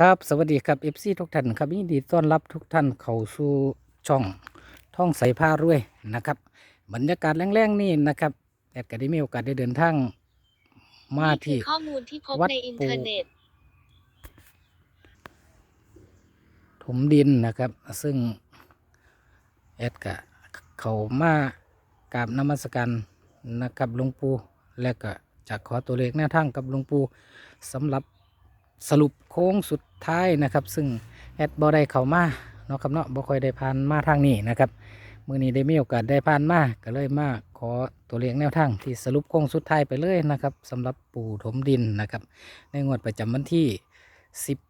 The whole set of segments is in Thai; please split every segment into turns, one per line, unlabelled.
ครับสวัสดีครับเอฟซีทุกท่านครับยินดีต้อนรับทุกท่านเข้าสู่ช่องท่องใสผ้ารวยนะครับบรรยากาศแรงๆนี่นะครับแอดก็ได้มีโอกาสได้เดินทางมา
นี่คื
ที่
อข้อมูลที่พบ
วัด
ในอิน
ปู
เทอร์เน็ต
ถมดินนะครับ ซึ่งแอดก็เขามากราบนมัสการนะครับหลวงปู่และก็จะขอตัวเลขแนวทางกับหลวงปู่สำหรับสรุปโค้งสุด ท้ายนะครับ ซึ่งแอดบอได้เข้ามาเนาะครับเนาะบ่ค่อยได้ผ่านมาทางนี้นะครับมื้อนี้ได้มีโอกาสได้ผ่านมาก็เลยมาขอตัวเลขแนวทางที่สรุปโค้งสุดท้ายไปเลยนะครับสำหรับปู่ถมดินนะครับ ในงวดประจำวันที่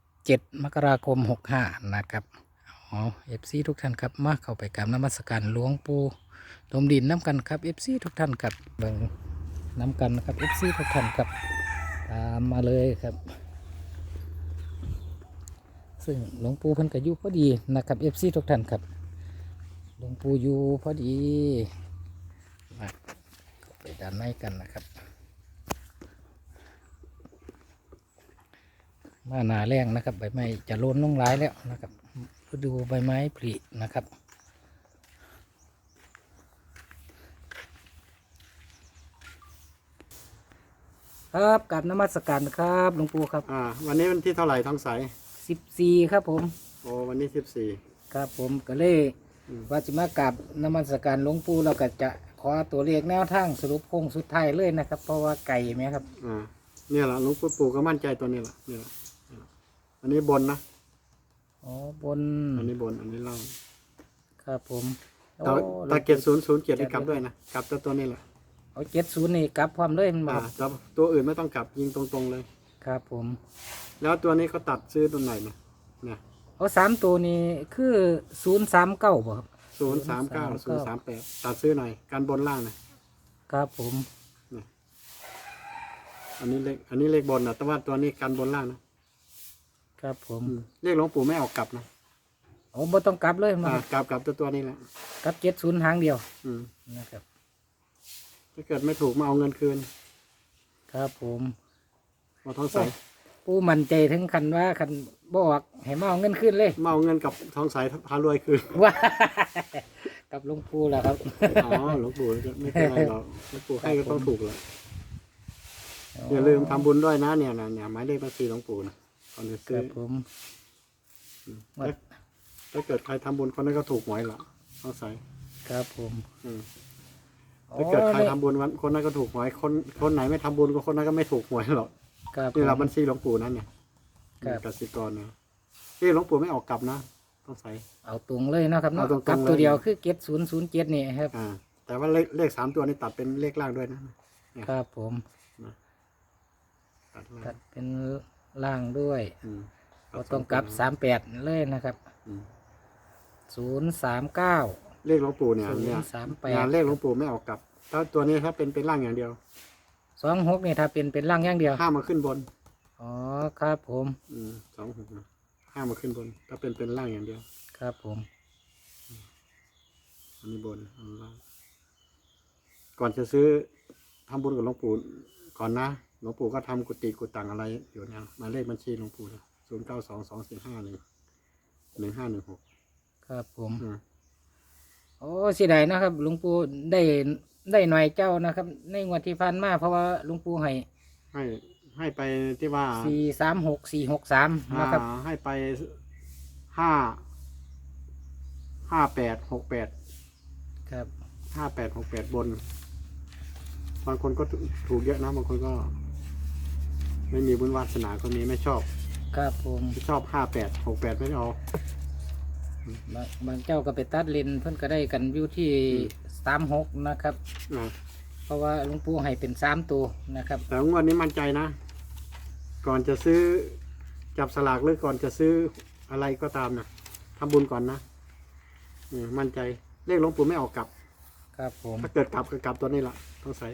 17 มกราคม 65 นะครับอ๋อเอฟซีทุกท่านครับมาเข้าไปกราบนมัสการหลวงปู่ถมดินน้ำกันครับเอฟซีทุกท่านครับเบิ่งน้ำกันนะครับเอฟซีทุกท่านครับตามมาเลยครับ ซึ่งหลวงปู่เพิ่นก็อยู่พอดีนะครับเอฟซีทุกท่านครับหลวงปู่อยู่พอดีมาไปด้านในกันนะครับ มาหนาแรงนะครับ ใบไม้จะโลนลงร้ายแล้วนะครับดูใบไม้ผลินะครับครับกับนมัสการครับหลวงปู่ครับ
อ่า วันนี้วันที่เท่าไหร่ท้องใส
สิบสี่ครับผม
โอ้วันนี้สิบสี่
ครับผมก็เลย
อืม
ว่าจะมากับนมัสการหลวงปู่เราก็จะขอตัวเลขแนวทางสรุปโค้งสุดท้ายเลยนะครับ เพราะว่าไก่ไหมครับ
อ่าเนี่ยแหละหลวงปู่ปู่ก็มั่นใจตัวนี้แหละเนี่ยแหละเนี่ยแหละอันนี้บนนะ
อ๋อบน
อันนี้บนอันนี้ล่าง
ครับผม
ตา
โอ้
ตาเกียรศูนย์ศูนย์เกียรติกลับด้วยนะกลับตัวตัวนี้แหละ
เอาเจ็ดศูนย์นี่กลับพร้อมเลยมันบ
อ่า
อก
แล้วตัวอื่นไม่ต้องกลับยิงตรงๆเลย
ครับผม
แล้วตัวนี้เขาตัดซื้อตัวไหนนะเนี่ย
เอาสามตัวนี้คือศูนย์สามเก้าบ่ครับ
ศูนย์สามเก้าศูนย์สามแปดตัดซื้อหน่อยการบนล่างนะครับ
ผม
อันนี้เลขอันนี้เลขบนนะแต่ว่าตัวนี้การบนล่างนะครับ
ผม
อืมเลขหลวงปู่ไม่ออกกลับนะ
โอ้บ่ต้องกลับเลยมา
อ่ากลับกลับตัวตัวนี้แหละ
กลับเจ็ดศูนย์หางเดียว
อืม
นะครับ
ถ้าเกิดไม่ถูกมาเอาเงินคืน
ครับผม
มาท้องใส
ปูมั่นใจถึงคันว่าคันบออกให้มาเอาเงินขึ้นเลย
มาเอาเงินกับท้องใสพารวยคืน
ว่ากับหลุงปูแล้วครับ
อ๋อหลวงปู่ไม่เป็นไรหรอกหลวงปู่ให้ก็ต้องถูกเลยอย่าลืมทำบุญด้วยนะเนี่ยนะเนี่ยหมายเลขบัญชีหลวงปู่นะก่อนจะ
ค
ซื้
รั
อบ
ผม
ถ้าถ้าเกิดใครทำบุญคนนั้นก็ถูกหวยหรอกท้องใส
ครับผม
อืมถ้าเกิดใครทำบุญวันคนนั้นก็ถูกหวยคนคนไหนไม่ทำบุญก็คนนั้นก็ไม่ถูกหวยหรอก
ครับ
นี่เรา
ผม
บัญชีหลวงปู่นั่นเนี่ย
ครับ
กสิกรนะที่หลวงปู่ไม่ออกกลับนะต้องใส่
เอาตรงเลยเนาะครับเนาะ
เอาตรงๆ
กลับตัว
เลย
เดียวคือเจ็ดศูนย์ศูนย์เจ็ดนี่ครับ
อ่า แต่ว่าเลขเลขสามตัวนี้ตัดเป็นเลขล่างด้วยนะ
ครับผม
ตัดล่า
ตั
ง
ดเป็นล่างด้วย
อืม
ก็ต้องกลับสามแปดเลยนะครับ
อืม
ศูนย์สามเก้า
เลขหลวงปู่เนี่ย
ศูน
เนี่ย
ย์สามแป
งา
ด
นเลขหลวงปู่ไม่ออกกลับ ถ้าตัวนี้ถ้าเป็นเป็นล่างอย่างเดียว
สองหกนี่ถ้าเป็นเป็นล่างอย่างเดียว
ห้ามมาขึ้นบน
อ๋อครับผม
อืมสองหกนะห้ามมาขึ้นบน ถ้าเป็นเป็นล่างอย่างเดียว
ครับผม
อันนี้บนอันนี้ล่างก่อนจะซื้อทำบุญกับหลวงปู่ก่อนนะหลวงปู่ก็ทำกุฏิกุตังอะไรอยู่เนี่ยหมายเลขบัญชีหลวงปู่ศูนย์เก้าสองสองสี่ห้าหนึ่งหนึ่งห้าหนึ่งหก
ครับผม
อืม
โอ้เสียดายนะครับหลวงปู่ได้ ได้หน่อยเจ้านะครับ ในงวดที่ผ่านมาเพราะว่าหลวงปู่ให้
ให้ให้ไปที่ว่า
สี่สามหกสี่หกสามนะครับ
อ่าให้ไปห้าห้าแปดหกแปด
ครับ
ห้าแปดหกแปดบน บางคนก็ถูกเยอะนะบางคนก็ ไม่มีบุญวาสนาคนนี้ไม่ชอบ
ครับผม
ไม่ชอบห้าแปดหกแปดไม่เอา
บางบางเจ้าก็ไปตัดเลนเพิ่นก็ได้กันอยู่ที่
อืม
สามหกนะครับ
อ่า
เพราะว่าหลวงปู่ให้เป็นสามตัวนะครับ
แต่งวดนี้มั่นใจนะ ก่อนจะซื้อจับสลากหรือก่อนจะซื้ออะไรก็ตามนะทำบุญก่อนนะอืมมั่นใจเลขหลวงปู่ไม่ออกกลับ
ครับผม
ถ้าเกิดกลับก็กลับตัวนี้ละต้องใส่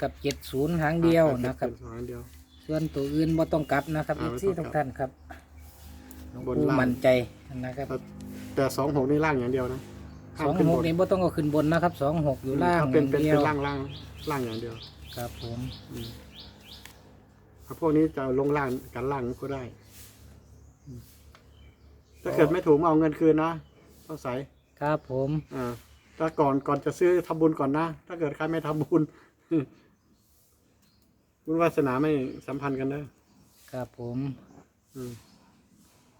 กับเจ็ดศูนย์หางเดียวนะครับ
สองเดียว
ส่วนตัวอื่นบ่ต้องกลับนะครับ
อ่า
อีก
ไม่
ที่
ต้
ทุ
อง
ก
กลับ
ท่านครับหลวง
บน
ปู่
ล่าง
มั่นใจนะครับ
แต่สองหกนี่ล่างอย่างเดียวนะ
ส
ห้าม
อง
ขึ้น
ห
บ
ก
น
นี่บ่ต้องเอาขึ้นบนนะครับสองหกอยู่ล่าง
ถ้าเป็น
อ
เป็น
ย่างเดีย
เป็น
ว
ล่างล่างล่างอย่างเดียว
ครับผม
อืมถ้าพวกนี้จะลงล่างกันล่างก็ได้ถ้าเกิดไม่ถูกมาเอาเงินคืนนะต้องใส่
ครับผม
อ่าถ้าก่อนก่อนจะซื้อทำบุญก่อนนะ ถ้าเกิดใครไม่ทำบุญ บุญวาสนาไม่สัมพันธ์กันนะครับ
ผม
อืม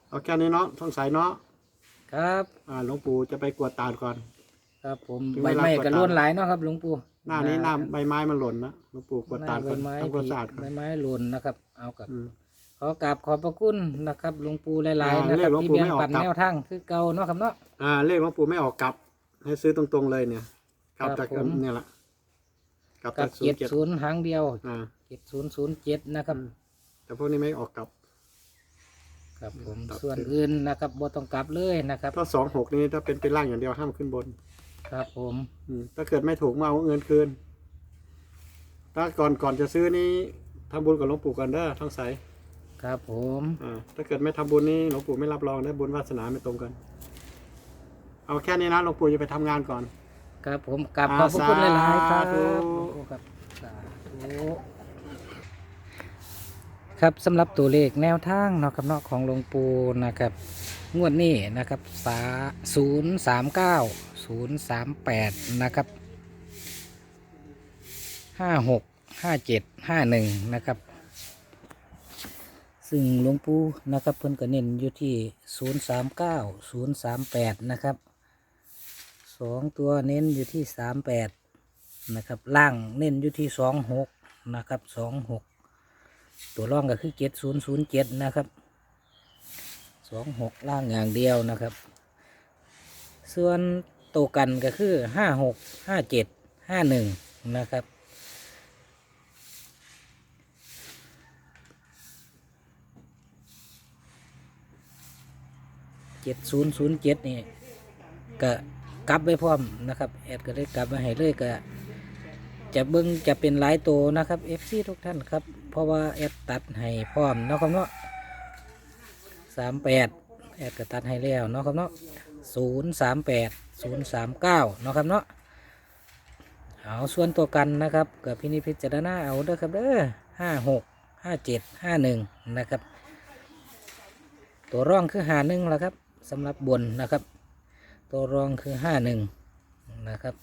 เอาแค่นี้เนาะต้องใส่เนาะ
ครับ
อ่าหลวงปู่จะไปกวดตาดก่อน
ครับผม
ถึง
ใบ
เวลา
ไม้
กวด
ก็
ตา
ล้วนหลายเนาะครับหลวงปู่
หน้านี้หน้าใบไม้มันหล่นนะหลวงปู่กวดตาด
ใบ
ก่อน
ไม้
ทำความสะอาดก่อน
ใบไม้หล่นนะครับ เอากับ
อืม
ขอกราบขอบพระคุณนะครับหลวงปู่หลายๆ
อ่า
นะครับ
เรียกหลวง
ที่
ปู่
แบ่ง
ไม่ออก
ปัน
กลับ
แนวทางคือเก่าเนาะครับเนาะ
อ่าเลขหลวงปู่ไม่ออกกลับ ให้ซื้อตรงๆเลยเนี่ยกลับ
ครับ
จาก
ผม
เนี่ยแหละกลับ
กั
จา
บ
กศูน
เจ็ด
ย์เจ็ด
ศูนย์หางเดียว
อ่า
เจ็ดศูนย์ศูนย์เจ็ดนะครับ
แต่พวกนี้ไม่ออกกลับ
ครับผม
ครับ
ส่วนอื่นนะครับบ่ต้องกลับเลยนะครับ
ถ้าสองหกนี้ถ้าเป็นเป็นล่างอย่างเดียวห้ามขึ้นบน
ครับผม
อืมถ้าเกิดไม่ถูกมาเอาเงินคืน ถ้าก่อนก่อนจะซื้อนี้ทำบุญกับหลวงปู่ก่อนเด้อทั้งใส
ครับผม
อ่าถ้าเกิดไม่ทำบุญนี้หลวงปู่ไม่รับรองได้บุญวาสนาไม่ตรงกัน เอาแค่นี้นะหลวงปู่จะไปทำงานก่อน
ครับผมกราบ
อ่า
ขอบพระคุณหลายๆครับ
สาธุ
หลวงปู่ครับสาธุ ครับสำหรับตัวเลขแนวทางเนาะครับเนาะของหลวงปู่นะครับ งวดนี้นะครับสาศูนย์สามเก้าศูนย์สามแปดนะครับห้าหกห้าเจ็ดห้าหนึ่งนะครับ ซึ่งหลวงปู่นะครับเพิ่นก็เน้นอยู่ที่ศูนย์สามเก้าศูนย์สามแปดนะครับสองตัวเน้นอยู่ที่สามแปดนะครับ ล่างเน้นอยู่ที่สองหกนะครับสองหก ตัวร่องก็คือเจ็ดศูนย์ศูนย์เจ็ดนะครับสองหกล่างอย่างเดียวนะครับ ส่วนตัวกันก็คือห้าหกห้าเจ็ดห้าหนึ่งนะครับเจ็ดศูนย์ศูนย์เจ็ดนี่ก็กลับไปพร้อมนะครับแอดก็ได้กลับมาให้เลยก็ จะเบิ้งจะเป็นหลายตัวนะครับ FC ทุกท่านครับ เพราะว่าแอดตัดให้พร้อมเนาะครับเนาะสามแปดแอดกระตัดให้แล้วเนาะครับเนาะศูนย์สามแปดศูนย์สามเก้าเนาะครับเนาะเอาส่วนตัวกันนะครับกับพินิพิจารณาเอาเด้อครับเด้อห้าหกห้าเจ็ดห้าหนึ่งนะครับ ตัวร่องคือห้าหนึ่งละครับสำหรับบนนะครับ ตัวรองคือห้าหนึ่งนะครับ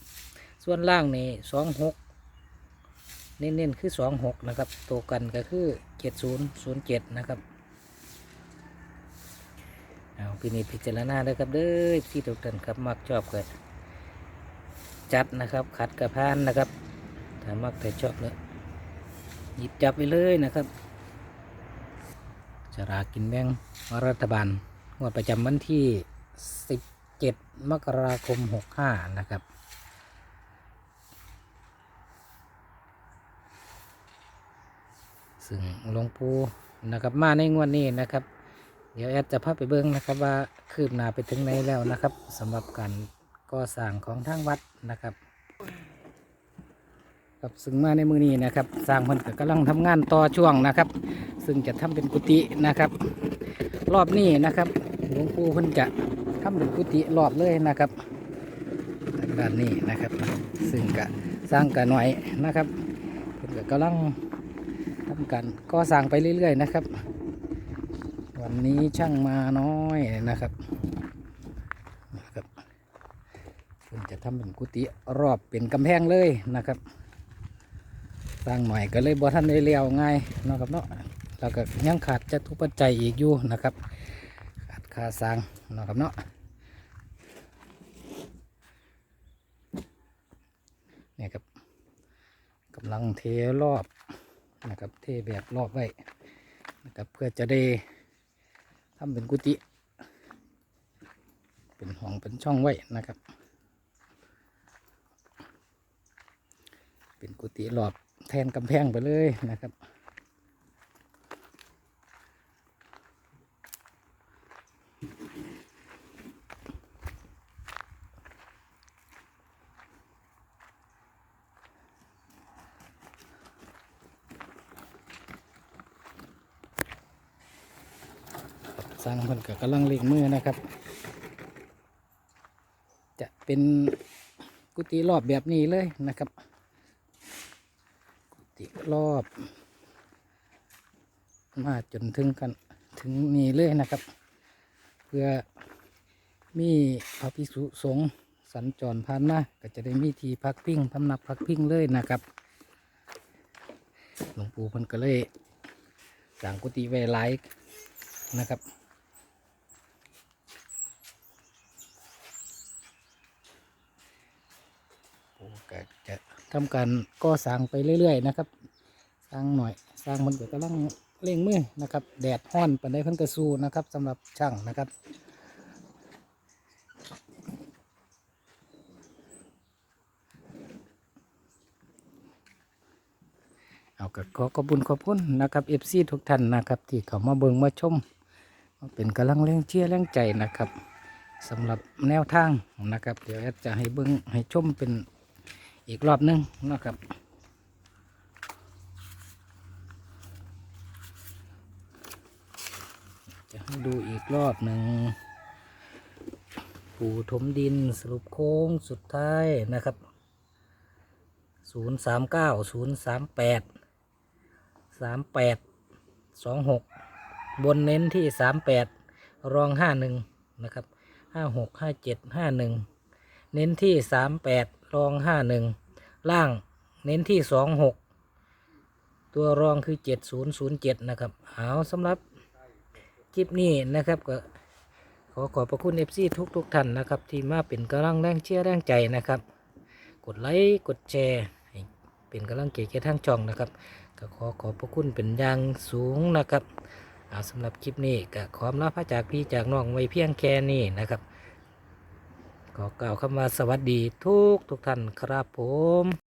ส่วนล่างนี่สองหก เน้นๆคือสองหกนะครับ ตัวกันก็คือเจ็ดศูนย์ศูนย์เจ็ดนะครับเอาพินิจพิจารณาเด้ครับเด้อที่ทุกท่านครับมักชอบก็จัดนะครับขัดกระพานนะครับถ้ามักแต่ชอบเลยหยิบจับไปเลยนะครับจะรากินแบ่งรัฐบาลงวดประจำวันที่ 17 มกราคม 65 นะครับ ซึ่งหลวงปู่นะครับมาในงวดนี้นะครับ เดี๋ยวแอดจะพาไปเบิ้งนะครับว่าคืบหน้าไปถึงไหนแล้วนะครับสำหรับการก่อสร้างของทางวัดนะครับครับซึ่งมาในมือนี้นะครับ สร้างเพิ่นก็กำลังทำงานต่อช่วงนะครับ ซึ่งจะทำเป็นกุฏินะครับ รอบนี้นะครับหลวงปู่เพิ่นจะทำเป็นกุฏิรอบเลยนะครับด้านนี้นะครับ ซึ่งก็สร้างกันหน่อยนะครับเพิ่นก็กำลัง ทำการก่อสร้างไปเรื่อย ๆ นะครับ วันนี้ช่างมาน้อยนะครับนะครับคุณจะทำเป็นกุฏิรอบเป็นกำแพงเลยนะครับสร้างหน่อยก็เลยบ่ท่านได้เลี้ยวง่ายเนาะครับเนาะแล้วก็ยังขาดจตุปัจจัยอีกอยู่นะครับขาดค่าสร้างเนาะครับเนาะเนี่ยครับกำลังเทรอบ นะครับ เทแบบรอบไว้นะครับเพื่อจะได้ทำเป็นกุฏิเป็นห้องเป็นช่องไว้นะครับ เป็นกุฏิรอบแทนกำแพงไปเลยนะครับ สร้างคนก็กำลังเล็งมือนะครับ จะเป็นกุฏิรอบแบบนี้เลยนะครับ กุฏิรอบ มาจนถึงกันถึงนี่เลยนะครับ เพื่อมีพระภิกษุสงฆ์สัญจรผ่านมาก็จะได้มีที่พักพิงพำนักพักพิงเลยนะครับหลวงปู่เพิ่นก็เลยสร้างกุฏิไว้หลายนะครับ ปู่ก็จะ ทำการก่อสร้างไปเรื่อยๆนะครับสร้างหน่อยสร้างมันก็กำลังเร่งมือนะครับแดดห้อนปันไดเพิ่นกระสูนะครับสำหรับช่างนะครับเอาก็ขอขอบคุญขอบคุณนะครับเอฟซีทุกท่านนะครับ ที่เขามาเบิงมาชมมาเป็นกำลังแรงเชียร์แรงใจนะครับสำหรับแนวทางนะครับ เดี๋ยวแอดจะให้เบิงให้ชมเป็น อีกรอบหนึงนะครับจะให้ดูอีกรอบหนึ่งปูถมดินสรุปโค้งสุดท้ายนะครับศูนย์สามเก้าศูนย์สามแปดสามแปดสองหกบนเน้นที่สามแปดรองห้าหนึ่งนะครับห้าหกห้าเจ็ดห้าหนึ่งเน้นที่สามแปด รองห้าหนึ่งล่างเน้นที่สองหกตัวรองคือเจ็ดศูนย์ศูนย์เจ็ดนะครับ เอาสำหรับคลิปนี้นะครับก็ขอขอบพระคุณเอฟซีทุกทุกท่านนะครับ ที่มาเป็นกำลังแรงเชียร์แรงใจนะครับ กดไลค์กดแชร์เป็นกำลังใจแก่ทางช่องนะครับ ก็ขอขอบพระคุณเป็นอย่างสูงนะครับเอาสำหรับคลิปนี้ก็ขอลาพระจากพี่จากน้องไว้เพียงแค่นี้นะครับ ขอกล่าวคำว่าสวัสดีทุกทุกท่านครับผม